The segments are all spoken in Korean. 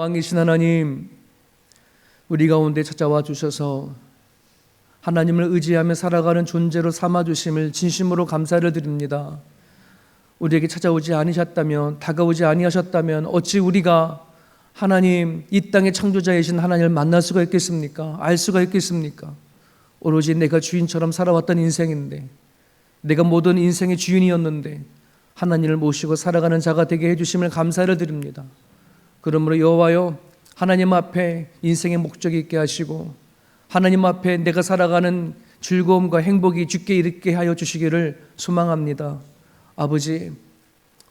왕이신 하나님, 우리 가운데 찾아와 주셔서 하나님을 의지하며 살아가는 존재로 삼아 주심을 진심으로 감사를 드립니다. 우리에게 찾아오지 아니셨다면 다가오지 아니하셨다면 어찌 우리가 하나님 이 땅의 창조자이신 하나님을 만날 수가 있겠습니까? 알 수가 있겠습니까? 오로지 내가 주인처럼 살아왔던 인생인데 내가 모든 인생의 주인이었는데 하나님을 모시고 살아가는 자가 되게 해 주심을 감사를 드립니다. 그러므로 여호와여 하나님 앞에 인생의 목적이 있게 하시고 하나님 앞에 내가 살아가는 즐거움과 행복이 죽게 이르게 하여 주시기를 소망합니다. 아버지,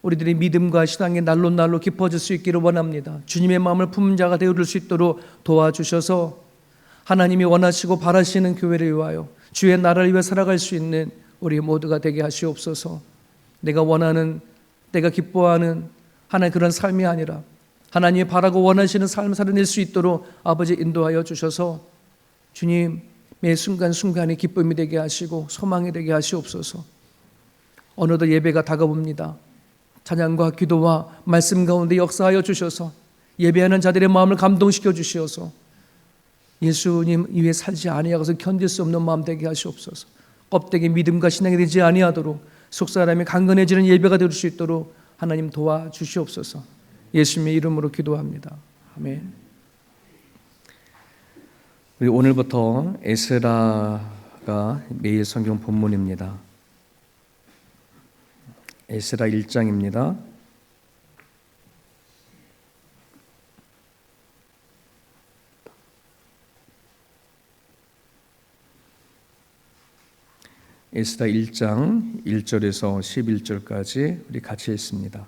우리들의 믿음과 신앙이 날로 날로 깊어질 수 있기를 원합니다. 주님의 마음을 품은 자가 되어줄 수 있도록 도와주셔서 하나님이 원하시고 바라시는 교회를 위하여 주의 나라를 위해 살아갈 수 있는 우리 모두가 되게 하시옵소서. 내가 원하는 내가 기뻐하는 하나님 그런 삶이 아니라 하나님이 바라고 원하시는 삶을 살아낼 수 있도록 아버지 인도하여 주셔서 주님 매 순간순간이 기쁨이 되게 하시고 소망이 되게 하시옵소서. 어느덧 예배가 다가옵니다. 찬양과 기도와 말씀 가운데 역사하여 주셔서 예배하는 자들의 마음을 감동시켜 주시어서 예수님 위에 살지 아니하고서 견딜 수 없는 마음 되게 하시옵소서. 껍데기 믿음과 신앙이 되지 아니하도록 속 사람이 강건해지는 예배가 될 수 있도록 하나님 도와 주시옵소서. 예수님의 이름으로 기도합니다. 아멘. 우리 오늘부터 에스라가 매일 성경 본문입니다. 에스라 1장입니다. 에스라 1장 1절에서 11절까지 우리 같이 읽습니다.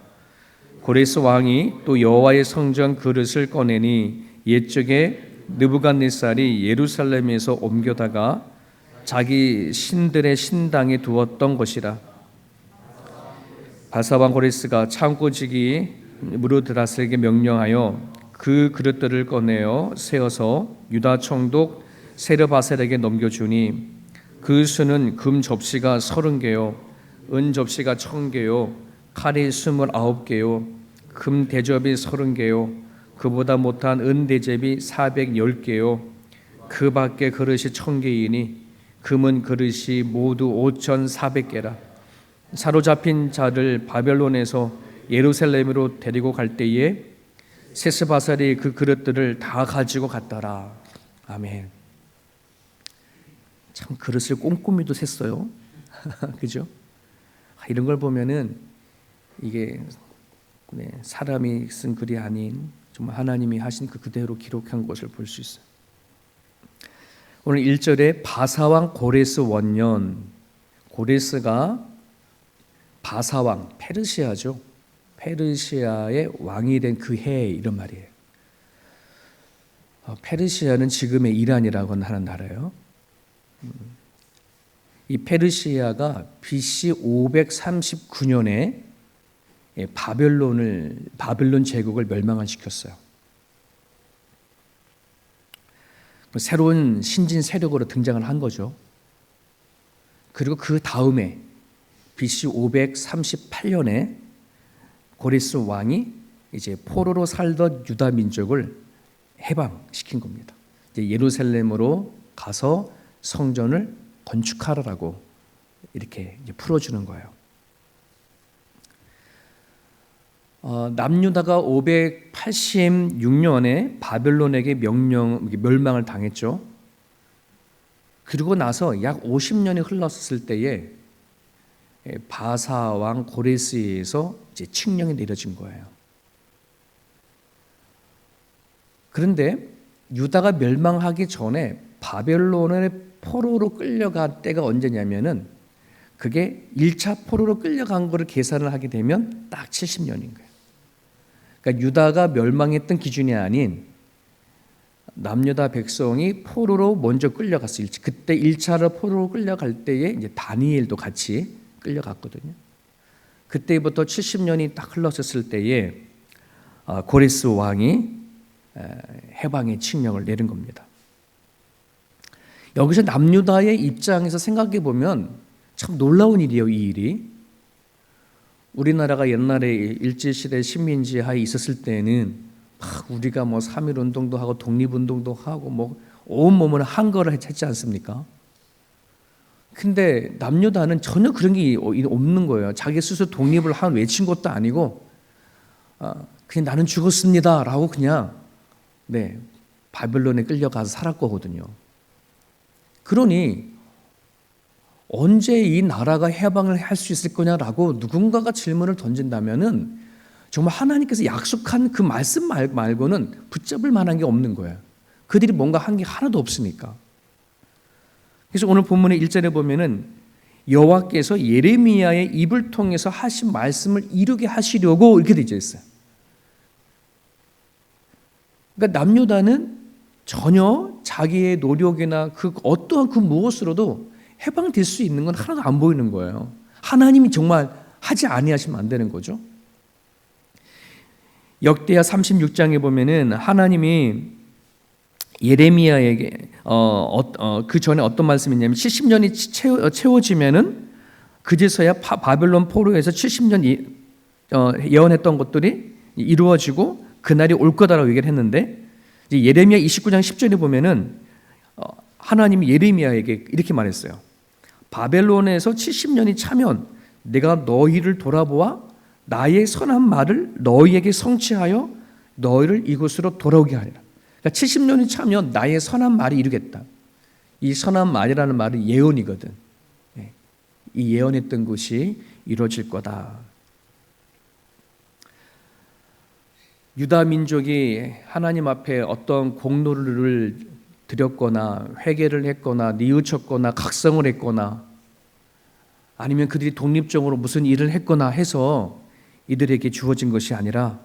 고레스 왕이 또 여호와의 성전 그릇을 꺼내니 옛적에 느부갓네살이 예루살렘에서 옮겨다가 자기 신들의 신당에 두었던 것이라. 바사왕 고레스가 창고지기 무르드라스에게 명령하여 그 그릇들을 꺼내어 세어서 유다 총독 세르바셀에게 넘겨주니 그 수는 금 접시가 서른 개요, 은 접시가 천 개요, 칼이 스물아홉 개요, 금 대접이 서른 개요, 그보다 못한 은 대접이 사백열 개요, 그 밖에 그릇이 천 개이니 금은 그릇이 모두 오천 사백 개라. 사로잡힌 자를 바벨론에서 예루살렘으로 데리고 갈 때에 세스바살이 그 그릇들을 다 가지고 갔더라. 아멘. 참 그릇을 꼼꼼히도 셌어요. 그죠? 아, 이런 걸 보면은 이게 네, 사람이 쓴 글이 아닌 정말 하나님이 하신 그 그대로 기록한 것을 볼 수 있어요. 오늘 1절에 바사왕 고레스 원년 고레스가 바사왕 페르시아죠. 페르시아의 왕이 된 그 해 이런 말이에요. 어, 페르시아는 지금의 이란이라고 하는 나라예요. 이 페르시아가 BC 539년에 바벨론을 바벨론 제국을 멸망시켰어요. 새로운 신진 세력으로 등장을 한 거죠. 그리고 그 다음에 BC 538년에 고레스 왕이 이제 포로로 살던 유다 민족을 해방시킨 겁니다. 이제 예루살렘으로 가서 성전을 건축하라고 이렇게 풀어주는 거예요. 어, 남유다가 586년에 바벨론에게 명령 멸망을 당했죠. 그리고 나서 약 50년이 흘렀을 때에 예, 바사 왕 고레스에서 이제 칙령이 내려진 거예요. 그런데 유다가 멸망하기 전에 바벨론의 포로로 끌려갈 때가 언제냐면은 그게 1차 포로로 끌려간 거를 계산을 하게 되면 딱 70년인 거예요. 그러니까 유다가 멸망했던 기준이 아닌 남유다 백성이 포로로 먼저 끌려갔어요. 그때 1차로 포로로 끌려갈 때에 이제 다니엘도 같이 끌려갔거든요. 그때부터 70년이 딱 흘렀을 때에 아, 고레스 왕이 해방의 칙령을 내린 겁니다. 여기서 남유다의 입장에서 생각해 보면 참 놀라운 일이에요, 이 일이. 우리나라가 옛날에 일제시대 식민지 하에 있었을 때는 막 우리가 뭐 3.1 운동도 하고 독립운동도 하고 뭐 온몸을 한 거를 했지 않습니까? 근데 남녀다는 전혀 그런 게 없는 거예요. 자기 스스로 독립을 한 외친 것도 아니고 아, 그냥 나는 죽었습니다 라고 그냥 네 바벨론에 끌려가서 살았거든요. 그러니 언제 이 나라가 해방을 할 수 있을 거냐라고 누군가가 질문을 던진다면은 정말 하나님께서 약속한 그 말씀 말고는 붙잡을 만한 게 없는 거예요. 그들이 뭔가 한 게 하나도 없으니까. 그래서 오늘 본문의 1절에 보면은 여호와께서 예레미야의 입을 통해서 하신 말씀을 이루게 하시려고 이렇게 되어 있어요. 그러니까 남유다는 전혀 자기의 노력이나 그 어떠한 그 무엇으로도 해방될 수 있는 건 하나도 안 보이는 거예요. 하나님이 정말 하지 아니하시면 안 되는 거죠. 역대하 36장에 보면은 하나님이 예레미야에게 어, 어, 어, 그 전에 어떤 말씀이냐면 70년이 채워, 채워지면은 그제서야 바, 바벨론 포로에서 70년 이, 어, 예언했던 것들이 이루어지고 그날이 올 거다라고 얘기를 했는데 예레미야 29장 10절에 보면은 어, 하나님이 예레미야에게 이렇게 말했어요. 바벨론에서 70년이 차면 내가 너희를 돌아보아 나의 선한 말을 너희에게 성취하여 너희를 이곳으로 돌아오게 하리라. 그러니까 70년이 차면 나의 선한 말이 이루겠다. 이 선한 말이라는 말은 예언이거든. 예. 이 예언했던 것이 이루어질 거다. 유다 민족이 하나님 앞에 어떤 공로를 드렸거나 회개를 했거나 뉘우쳤거나 각성을 했거나 아니면 그들이 독립적으로 무슨 일을 했거나 해서 이들에게 주어진 것이 아니라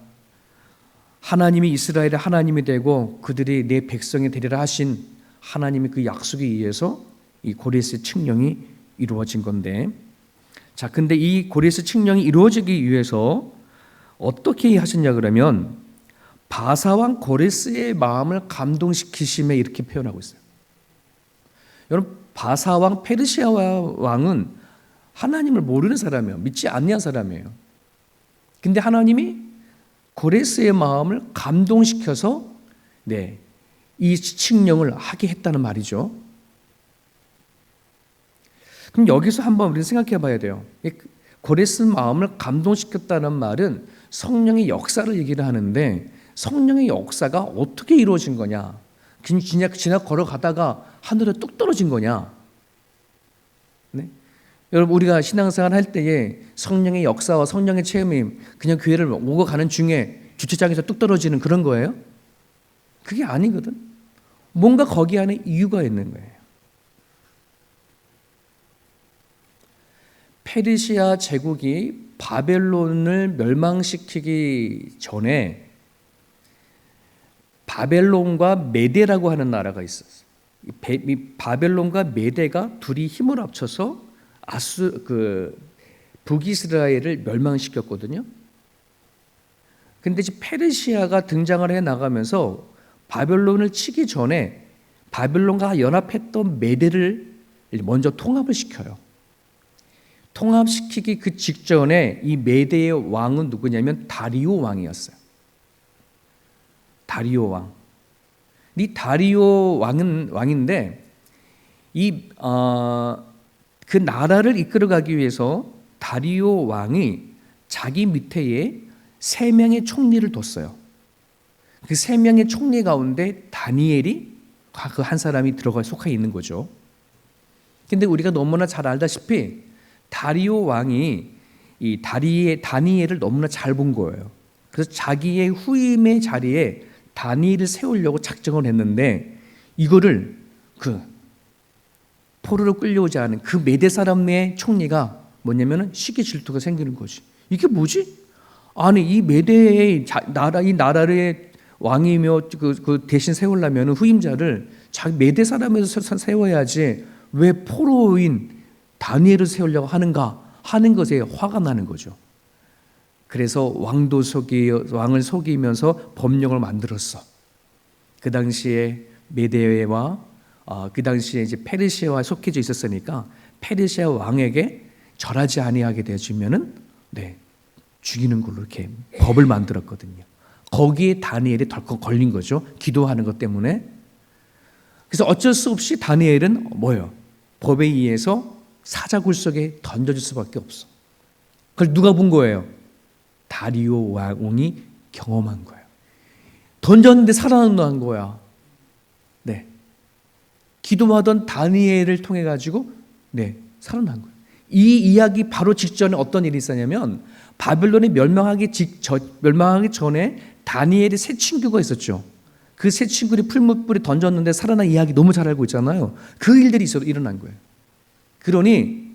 하나님이 이스라엘의 하나님이 되고 그들이 내 백성이 되리라 하신 하나님의 그 약속에 의해서 이 고레스 칙령이 이루어진 건데 자 근데 이 고레스 칙령이 이루어지기 위해서 어떻게 하셨냐 그러면 바사왕 고레스의 마음을 감동시키심에 이렇게 표현하고 있어요. 여러분 바사왕 페르시아 왕은 하나님을 모르는 사람이에요. 믿지 않는 사람이에요. 근데 하나님이 고레스의 마음을 감동시켜서 네, 이 칙령을 하게 했다는 말이죠. 그럼 여기서 한번 우리는 생각해 봐야 돼요. 고레스 마음을 감동시켰다는 말은 성령의 역사를 얘기를 하는데 성령의 역사가 어떻게 이루어진 거냐? 그냥 지나 걸어가다가 하늘에 뚝 떨어진 거냐? 네? 여러분 우리가 신앙생활 할 때에 성령의 역사와 성령의 체험이 그냥 교회를 오고 가는 중에 주차장에서 뚝 떨어지는 그런 거예요? 그게 아니거든. 뭔가 거기 안에 이유가 있는 거예요. 페르시아 제국이 바벨론을 멸망시키기 전에 바벨론과 메데라고 하는 나라가 있었어요. 바벨론과 메데가 둘이 힘을 합쳐서 아수 그 북이스라엘을 멸망시켰거든요. 근데 이제 페르시아가 등장을 해 나가면서 바벨론을 치기 전에 바벨론과 연합했던 메대를 먼저 통합을 시켜요. 통합시키기 그 직전에 이 메대의 왕은 누구냐면 다리오 왕이었어요. 다리오 왕. 이 다리오 왕은 왕인데 이 어, 그 나라를 이끌어가기 위해서 다리오 왕이 자기 밑에에 세 명의 총리를 뒀어요. 그 세 명의 총리 가운데 다니엘이 그 한 사람이 들어가 속해 있는 거죠. 근데 우리가 너무나 잘 알다시피 다리오 왕이 이 다리의 다니엘을 너무나 잘 본 거예요. 그래서 자기의 후임의 자리에 다니엘을 세우려고 작정을 했는데 이거를 그 포로로 끌려오지 않은 그 메대 사람의 총리가 뭐냐면은 시기 질투가 생기는 거지. 이게 뭐지? 아니 이 메대의 자, 나라 이 나라의 왕이며 그, 그 대신 세우려면 후임자를 자기 메대 사람에서 세워야지 왜 포로인 다니엘을 세우려고 하는가 하는 것에 화가 나는 거죠. 그래서 왕도 속이 왕을 속이면서 법령을 만들었어. 그 당시에 메데와 어, 그 당시에 이제 페르시아와 속해져 있었으니까 페르시아 왕에게 절하지 아니하게 되어지면은 네 죽이는 걸로 이렇게 법을 만들었거든요. 거기에 다니엘이 덜컥 걸린 거죠. 기도하는 것 때문에. 그래서 어쩔 수 없이 다니엘은 뭐예요? 법에 의해서 사자굴 속에 던져질 수밖에 없어. 그걸 누가 본 거예요? 다리오 왕이 경험한 거예요. 던졌는데 살아난 거야. 네. 기도하던 다니엘을 통해 가지고 네 살아난 거예요. 이 이야기 바로 직전에 어떤 일이 있었냐면 바벨론이 멸망하기 직 저, 멸망하기 전에 다니엘의 새 친구가 있었죠. 그 새 친구를 풀무불에 던졌는데 살아난 이야기 너무 잘 알고 있잖아요. 그 일들이 있어 일어난 거예요. 그러니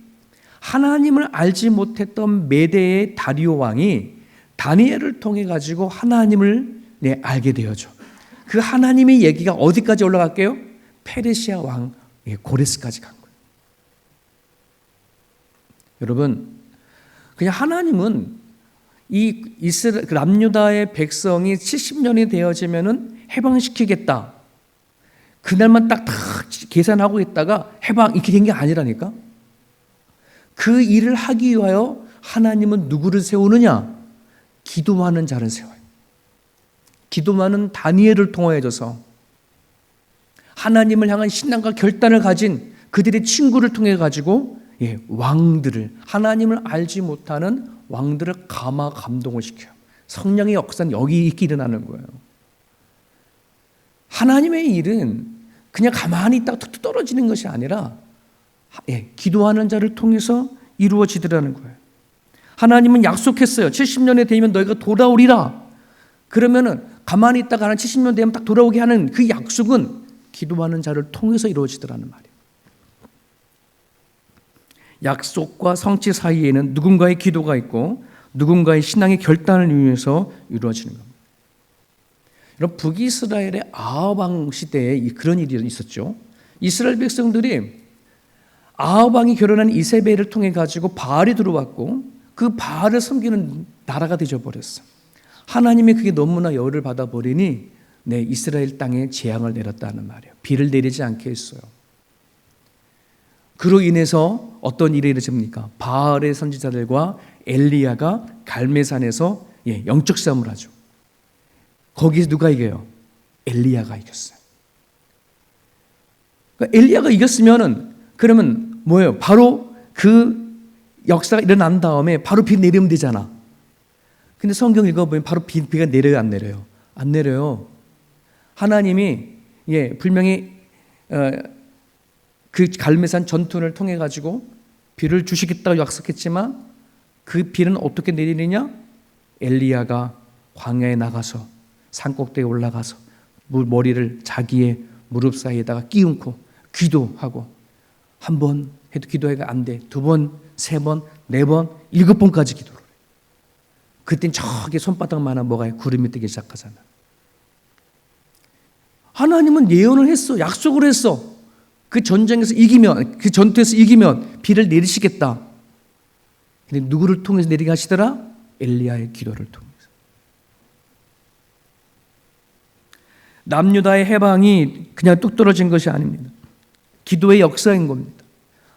하나님을 알지 못했던 메대의 다리오 왕이 다니엘을 통해 가지고 하나님을 네, 알게 되어죠. 그 하나님의 얘기가 어디까지 올라갈게요? 페르시아 왕 예, 고레스까지 간 거예요. 여러분, 그냥 하나님은 이 이스라 그 남유다의 백성이 70년이 되어지면은 해방시키겠다. 그날만 딱 다 계산하고 있다가 해방 이렇게 된 게 아니라니까. 그 일을 하기 위하여 하나님은 누구를 세우느냐? 기도하는 자를 세워요. 기도하는 다니엘을 통하여서 하나님을 향한 신앙과 결단을 가진 그들의 친구를 통해 가지고 예, 왕들을 하나님을 알지 못하는 왕들을 감화 감동을 시켜요. 성령의 역사는 여기 있게 일어나는 거예요. 하나님의 일은 그냥 가만히 있다가 툭툭 떨어지는 것이 아니라 예, 기도하는 자를 통해서 이루어지더라는 거예요. 하나님은 약속했어요. 70년에 되면 너희가 돌아오리라. 그러면은 가만히 있다가 한 70년 되면 딱 돌아오게 하는 그 약속은 기도하는 자를 통해서 이루어지더라는 말이에요. 약속과 성취 사이에는 누군가의 기도가 있고 누군가의 신앙의 결단을 위해서 이루어지는 겁니다. 여러분 북이스라엘의 아합왕 시대에 그런 일이 있었죠. 이스라엘 백성들이 아합왕이 결혼한 이세벨을 통해 가지고 바알이 들어왔고 그 바알을 섬기는 나라가 되져 버렸어. 하나님이 그게 너무나 열을 받아 버리니 네, 이스라엘 땅에 재앙을 내렸다는 말이에요. 비를 내리지 않게 했어요. 그로 인해서 어떤 일이 일어집니까? 바알의 선지자들과 엘리야가 갈매산에서 예, 영적 싸움을 하죠. 거기서 누가 이겨요? 엘리야가 이겼어요. 그러니까 엘리야가 이겼으면은 그러면 뭐예요? 바로 그 역사가 일어난 다음에 바로 비 내리면 되잖아. 근데 성경 읽어보면 바로 비, 비가 내려요, 안 내려요? 안 내려요. 하나님이 예 분명히 어, 그 갈매산 전투를 통해 가지고 비를 주시겠다고 약속했지만 그 비는 어떻게 내리느냐? 엘리야가 광야에 나가서 산꼭대기에 올라가서 머리를 자기의 무릎 사이에다가 끼얹고 기도하고 한 번 해도 기도해가 안 돼. 두 번, 세 번, 네 번, 일곱 번까지 기도를 해. 그땐 저기 손바닥만한 뭐가 구름이 뜨기 시작하잖아. 하나님은 예언을 했어. 약속을 했어. 그 전쟁에서 이기면, 그 전투에서 이기면 비를 내리시겠다. 근데 누구를 통해서 내리게 하시더라? 엘리야의 기도를 통해서. 남유다의 해방이 그냥 뚝 떨어진 것이 아닙니다. 기도의 역사인 겁니다.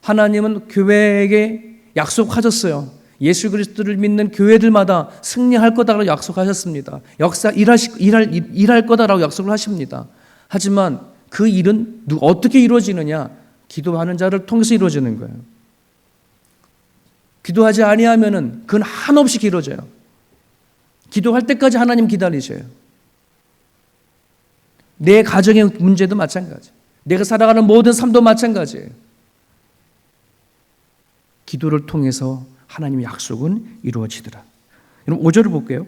하나님은 교회에게 약속하셨어요. 예수 그리스도를 믿는 교회들마다 승리할 거다라고 약속하셨습니다. 역사 일하시, 일할, 일할 거다라고 약속을 하십니다. 하지만 그 일은 누, 어떻게 이루어지느냐? 기도하는 자를 통해서 이루어지는 거예요. 기도하지 아니하면은 그건 한없이 길어져요. 기도할 때까지 하나님 기다리셔요. 내 가정의 문제도 마찬가지. 내가 살아가는 모든 삶도 마찬가지예요. 기도를 통해서 하나님의 약속은 이루어지더라. 여러분 5절을 볼게요.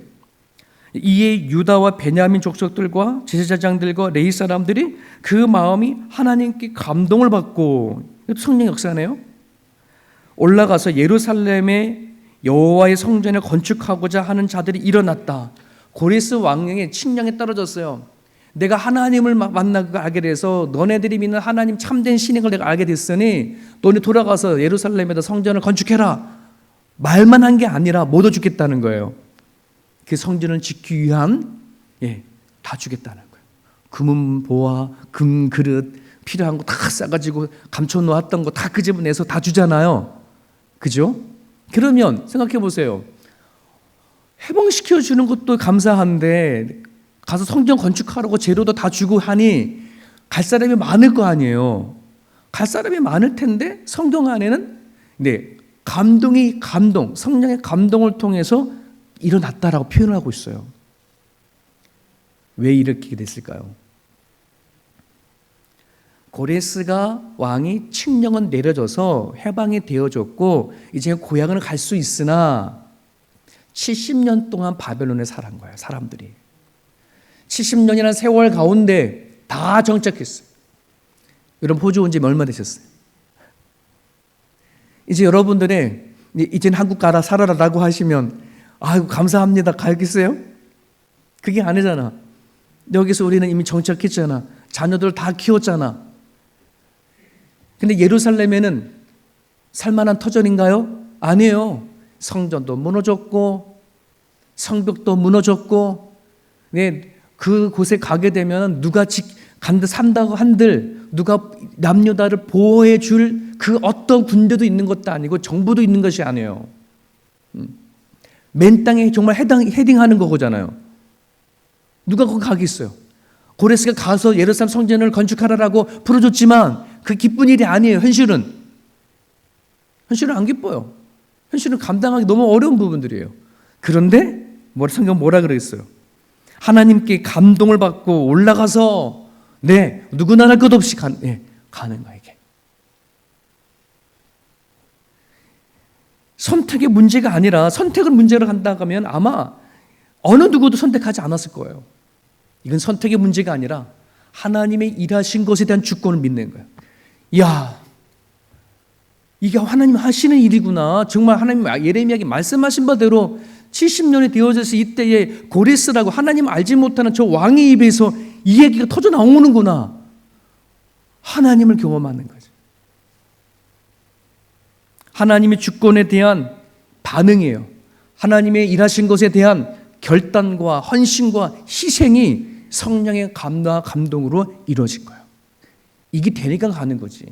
이에 유다와 베냐민 족속들과 제사장들과 레이 사람들이 그 마음이 하나님께 감동을 받고 성령 역사네요. 올라가서 예루살렘에 여호와의 성전을 건축하고자 하는 자들이 일어났다. 고레스 왕령의 칙령에 떨어졌어요. 내가 하나님을 만나고 알게 돼서 너네들이 믿는 하나님 참된 신인 걸 내가 알게 됐으니 너네 돌아가서 예루살렘에다 성전을 건축해라. 말만 한 게 아니라 모두 주겠다는 거예요. 그 성전을 지키기 위한 예, 다 주겠다는 거예요. 금은 보화, 금 그릇 필요한 거 다 싸가지고 감춰 놓았던 거 다 끄집어내서 다 주잖아요. 그죠? 그러면 생각해 보세요. 해방시켜 주는 것도 감사한데 가서 성전 건축하라고 재료도 다 주고 하니 갈 사람이 많을 거 아니에요. 갈 사람이 많을 텐데 성경 안에는 네 감동이 감동 성령의 감동을 통해서 일어났다라고 표현하고 있어요. 왜 이렇게 됐을까요? 고레스가 왕이 칙령은 내려져서 해방이 되어졌고 이제 고향을 갈 수 있으나 70년 동안 바벨론에 살한 거예요, 사람들이. 70년이라는 세월 가운데 다 정착했어요. 여러분 호주 온 지 얼마 되셨어요? 이제 여러분들의 이제는 한국 가라 살아라라고 하시면 아이고 감사합니다 가겠어요? 그게 아니잖아. 여기서 우리는 이미 정착했잖아. 자녀들 다 키웠잖아. 근데 예루살렘에는 살만한 터전인가요? 아니에요. 성전도 무너졌고 성벽도 무너졌고 네, 그 곳에 가게 되면 누가 직, 간다 산다고 한들 누가 남녀다를 보호해 줄 그 어떤 군대도 있는 것도 아니고 정부도 있는 것이 아니에요. 음. 맨 땅에 정말 해당 헤딩하는 거잖아요. 누가 거기 가겠어요? 고레스가 가서 예루살렘 성전을 건축하라라고 부르줬지만 그 기쁜 일이 아니에요. 현실은 현실은 안 기뻐요. 현실은 감당하기 너무 어려운 부분들이에요. 그런데 뭐 성경 뭐라 그랬어요? 하나님께 감동을 받고 올라가서 네 누구나 할 것 없이 가, 네, 가는 거예요. 이게 선택의 문제가 아니라 선택을 문제로 한다 하면 아마 어느 누구도 선택하지 않았을 거예요. 이건 선택의 문제가 아니라 하나님의 일하신 것에 대한 주권을 믿는 거예요. 야, 이게 하나님 하시는 일이구나. 정말 하나님 예레미야에게 말씀하신 바대로 70년이 되어져서 이때에 고레스라고 하나님 알지 못하는 저 왕의 입에서 이 얘기가 터져 나오는구나. 하나님을 경험하는 거죠. 하나님의 주권에 대한 반응이에요. 하나님의 일하신 것에 대한 결단과 헌신과 희생이 성령의 감동으로 이루어진 거예요. 이게 되니까 가는 거지.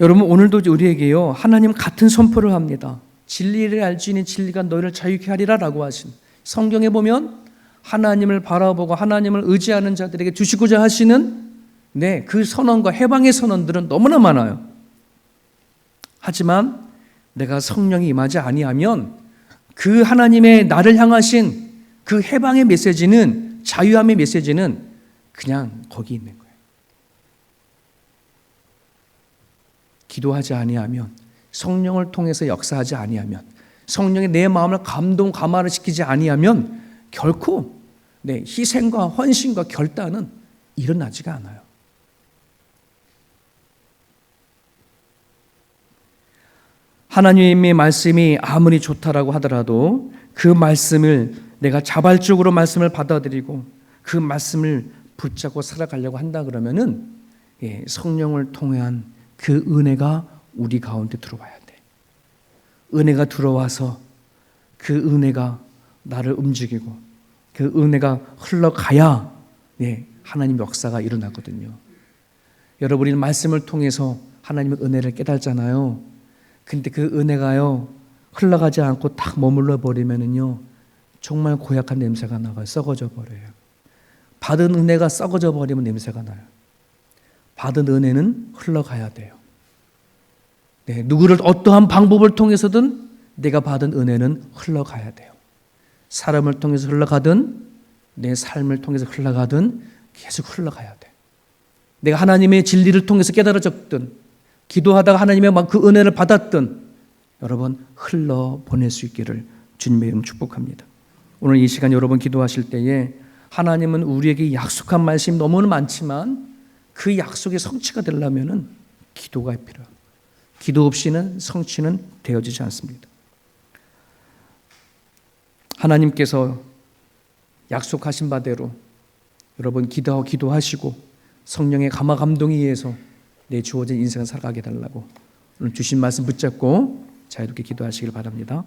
여러분 오늘도 우리에게요 하나님 같은 선포를 합니다. 진리를 알지니 진리가 너희를 자유케 하리라라고 하신 성경에 보면 하나님을 바라보고 하나님을 의지하는 자들에게 주시고자 하시는 네, 그 선언과 해방의 선언들은 너무나 많아요. 하지만 내가 성령이 임하지 아니하면 그 하나님의 나를 향하신 그 해방의 메시지는 자유함의 메시지는 그냥 거기 있는 거예요. 기도하지 아니하면 성령을 통해서 역사하지 아니하면 성령이 내 마음을 감동 감화를 시키지 아니하면 결코 네, 희생과 헌신과 결단은 일어나지가 않아요. 하나님의 말씀이 아무리 좋다라고 하더라도 그 말씀을 내가 자발적으로 말씀을 받아들이고 그 말씀을 붙잡고 살아가려고 한다 그러면은 예, 성령을 통한 그 은혜가 우리 가운데 들어와야 돼. 은혜가 들어와서 그 은혜가 나를 움직이고 그 은혜가 흘러가야 네, 하나님 역사가 일어나거든요. 여러분이 말씀을 통해서 하나님의 은혜를 깨달잖아요. 근데 그 은혜가요 흘러가지 않고 딱 머물러 버리면은요 정말 고약한 냄새가 나가요. 썩어져 버려요. 받은 은혜가 썩어져 버리면 냄새가 나요. 받은 은혜는 흘러가야 돼요. 네, 누구를 어떠한 방법을 통해서든 내가 받은 은혜는 흘러가야 돼요. 사람을 통해서 흘러가든 내 삶을 통해서 흘러가든 계속 흘러가야 돼. 내가 하나님의 진리를 통해서 깨달아졌든 기도하다가 하나님의 막 그 은혜를 받았든 여러분 흘러 보낼 수 있기를 주님의 이름 축복합니다. 오늘 이 시간 여러분 기도하실 때에 하나님은 우리에게 약속한 말씀이 너무 많지만 그 약속의 성취가 되려면은 기도가 필요합니다. 기도 없이는 성취는 되어지지 않습니다. 하나님께서 약속하신 바대로 여러분 기도하고 기도하시고 성령의 감화 감동에 의해서 내 주어진 인생을 살아가게 달라고 오늘 주신 말씀 붙잡고 자유롭게 기도하시길 바랍니다.